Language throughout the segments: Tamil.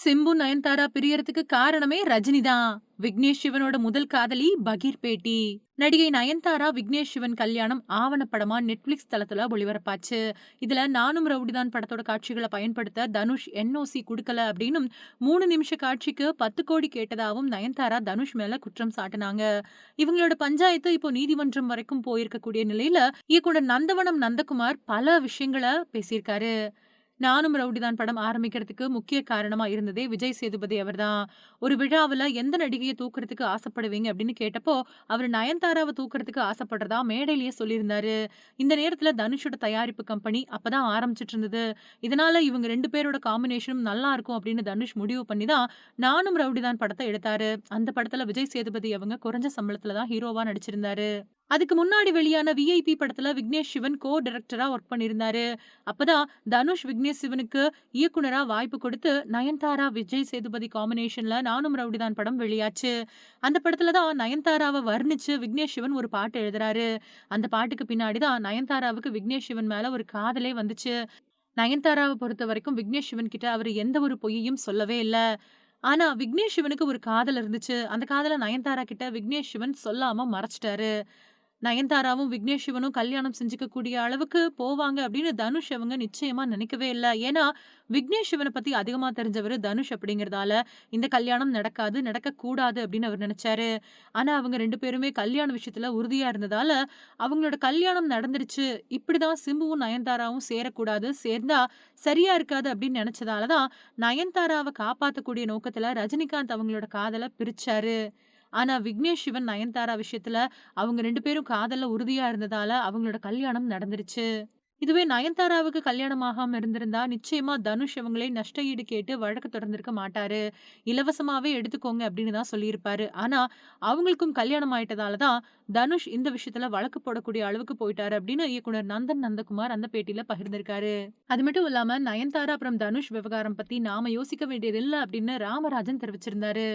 சிம்பு நயன்தாரா பிரியறதுக்கு காரணமே ரஜினி தான் விக்னேஷ் சிவனோட முதல் காதலி பகீர் பேட்டி நடிகை நயன்தாரா விக்னேஷ் சிவன் கல்யாணம் ஆவணப்படமா நெட்ஃபிளிக்ஸ் தளத்துல ஒளிபரப்பாச்சு. இதுல நானும் ரவுடிதான் படத்தோட காட்சிகளை பயன்படுத்த தனுஷ் என்ஓசி கொடுக்கல அப்படின்னும் மூணு நிமிஷ காட்சிக்கு பத்து கோடி கேட்டதாகவும் நயன்தாரா தனுஷ் மேல குற்றம் சாட்டினாங்க. இவங்களோட பஞ்சாயத்து இப்போ நீதிமன்றம் வரைக்கும் போயிருக்கக்கூடிய நிலையில இயக்குனர் நந்தவனம் நந்தகுமார் பல விஷயங்களை பேசியிருக்காரு. நானும் ரவுடிதான் படம் ஆரம்பிக்கிறதுக்கு முக்கிய காரணமா இருந்ததே விஜய் சேதுபதி அவர்தான். ஒரு விழாவில் எந்த நடிகையை தூக்குறதுக்கு ஆசைப்படுவீங்க அப்படின்னு கேட்டப்போ அவர் நயன்தாராவை தூக்குறதுக்கு ஆசைப்படுறதா மேடையிலேயே சொல்லியிருந்தாரு. இந்த நேரத்தில் தனுஷோட தயாரிப்பு கம்பெனி அப்பதான் ஆரம்பிச்சிட்டு இருந்தது. இதனால இவங்க ரெண்டு பேரோட காம்பினேஷனும் நல்லா இருக்கும் அப்படின்னு தனுஷ் முடிவு பண்ணி தான் நானும் ரவுடிதான் படத்தை எடுத்தாரு. அந்த படத்துல விஜய் சேதுபதி அவங்க குறைஞ்ச சம்பளத்துல தான் ஹீரோவா நடிச்சிருந்தாரு. அதுக்கு முன்னாடி வெளியான விஐபி படத்துல விக்னேஷ் சிவன் கோ டைரக்டரா ஒர்க் பண்ணியிருந்தாரு. அப்பதான் தனுஷ் விக்னேஷ் சிவனுக்கு இயக்குனரா வாய்ப்பு கொடுத்து நயன்தாரா விஜய் சேதுபதி காம்பினேஷன்ல நானும் ரவுடிதான் படம் வெளியாச்சு. அந்த படத்துல தான் நயன்தாராவை வர்ணிச்சு விக்னேஷ் சிவன் ஒரு பாட்டு எழுதுறாரு. அந்த பாட்டுக்கு பின்னாடி தான் நயன்தாராவுக்கு விக்னேஷ் சிவன் மேல ஒரு காதலே வந்துச்சு. நயன்தாராவை பொறுத்த வரைக்கும் விக்னேஷ் சிவன் கிட்ட அவர் எந்த ஒரு பொய்யையும் சொல்லவே இல்லை. ஆனா விக்னேஷ் சிவனுக்கு ஒரு காதல் இருந்துச்சு. அந்த காதலை நயன்தாரா கிட்ட விக்னேஷ் சிவன் சொல்லாம மறைச்சிட்டாரு. நயன்தாராவும் விக்னேஷ் சிவனும் கல்யாணம் செஞ்சுக்கக்கூடிய அளவுக்கு போவாங்க அப்படின்னு தனுஷ் அவங்க நிச்சயமா நினைக்கவே இல்லை. ஏன்னா விக்னேஷ் சிவனை பத்தி அதிகமா தெரிஞ்சவர் தனுஷ் அப்படிங்கிறதால இந்த கல்யாணம் நடக்காது நடக்கக்கூடாது அப்படின்னு அவர் நினைச்சாரு. ஆனா அவங்க ரெண்டு பேருமே கல்யாண விஷயத்துல உறுதியா இருந்ததால அவங்களோட கல்யாணம் நடந்துருச்சு. இப்படிதான் சிம்புவும் நயன்தாராவும் சேரக்கூடாது சேர்ந்தா சரியா இருக்காது அப்படின்னு நினைச்சதாலதான் நயன்தாராவை காப்பாற்றக்கூடிய நோக்கத்துல ரஜினிகாந்த் அவங்களோட காதலை பிரிச்சாரு. ஆனா விக்னேஷ் சிவன் நயன்தாரா விஷயத்துல அவங்க ரெண்டு பேரும் காதல்ல உறுதியா இருந்ததால அவங்களோட கல்யாணம் நடந்துருச்சு. இதுவே நயன்தாராவுக்கு கல்யாணம் ஆகாம இருந்திருந்தா நிச்சயமா தனுஷ் அவங்களே நஷ்ட ஈடு கேட்டு வழக்கு தொடர்ந்திருக்க மாட்டாரு. இலவசமாவே எடுத்துக்கோங்க அப்படின்னு தான் சொல்லியிருப்பாரு. ஆனா அவங்களுக்கும் கல்யாணம் ஆயிட்டதால தான் தனுஷ் இந்த விஷயத்துல வழக்கு போடக்கூடிய அளவுக்கு போயிட்டாரு அப்படின்னு இயக்குனர் நந்தன் நந்தகுமார் அந்த பேட்டியில பகிர்ந்திருக்காரு. அது மட்டும் இல்லாம நயன்தாரா அப்புறம் தனுஷ் விவகாரம் பத்தி நாம யோசிக்க வேண்டியதில்லை அப்படின்னு ராமராஜன் தெரிவிச்சிருந்தாரு.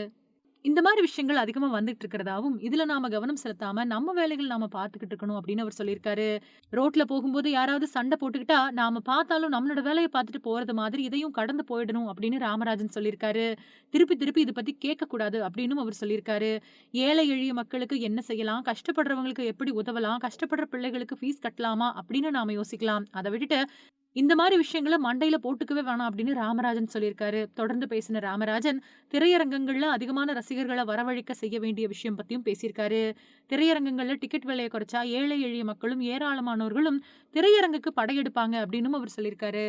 இந்த மாதிரி விஷயங்கள் அதிகமா வந்துட்டு இருக்கிறதாவும் இதுல நாம கவனம் செலுத்தாம நம்ம வேலைகள் நாம பார்த்துக்கிட்டு இருக்கணும் அப்படின்னு அவர் சொல்லியிருக்காரு. ரோட்ல போகும்போது யாராவது சண்டை போட்டுக்கிட்டா நாம பார்த்தாலும் நம்மளோட வேலையை பார்த்துட்டு போறது மாதிரி இதையும் கடந்து போயிடணும் அப்படின்னு ராமராஜன் சொல்லியிருக்காரு. திருப்பி திருப்பி இதை பத்தி கேட்கக்கூடாது அப்படின்னு அவர் சொல்லியிருக்காரு. ஏழை எளிய மக்களுக்கு என்ன செய்யலாம்? கஷ்டப்படுறவங்களுக்கு எப்படி உதவலாம்? கஷ்டப்படுற பிள்ளைகளுக்கு ஃபீஸ் கட்டலாமா? அப்படின்னு நாம யோசிக்கலாம். அதை விட்டுட்டு இந்த மாதிரி விஷயங்களை மண்டையில போட்டுக்கவே வேணாம் அப்படின்னு ராமராஜன் சொல்லியிருக்காரு. தொடர்ந்து பேசின ராமராஜன் திரையரங்கங்கள்ல அதிகமான ரசிகர்களை வரவழைக்க செய்ய வேண்டிய விஷயம் பத்தியும் பேசியிருக்காரு. திரையரங்கங்கள்ல டிக்கெட் விலையை குறைச்சா ஏழை எளிய மக்களும் ஏராளமானவர்களும் திரையரங்குக்கு படையெடுப்பாங்க அப்படின்னு அவர் சொல்லியிருக்காரு.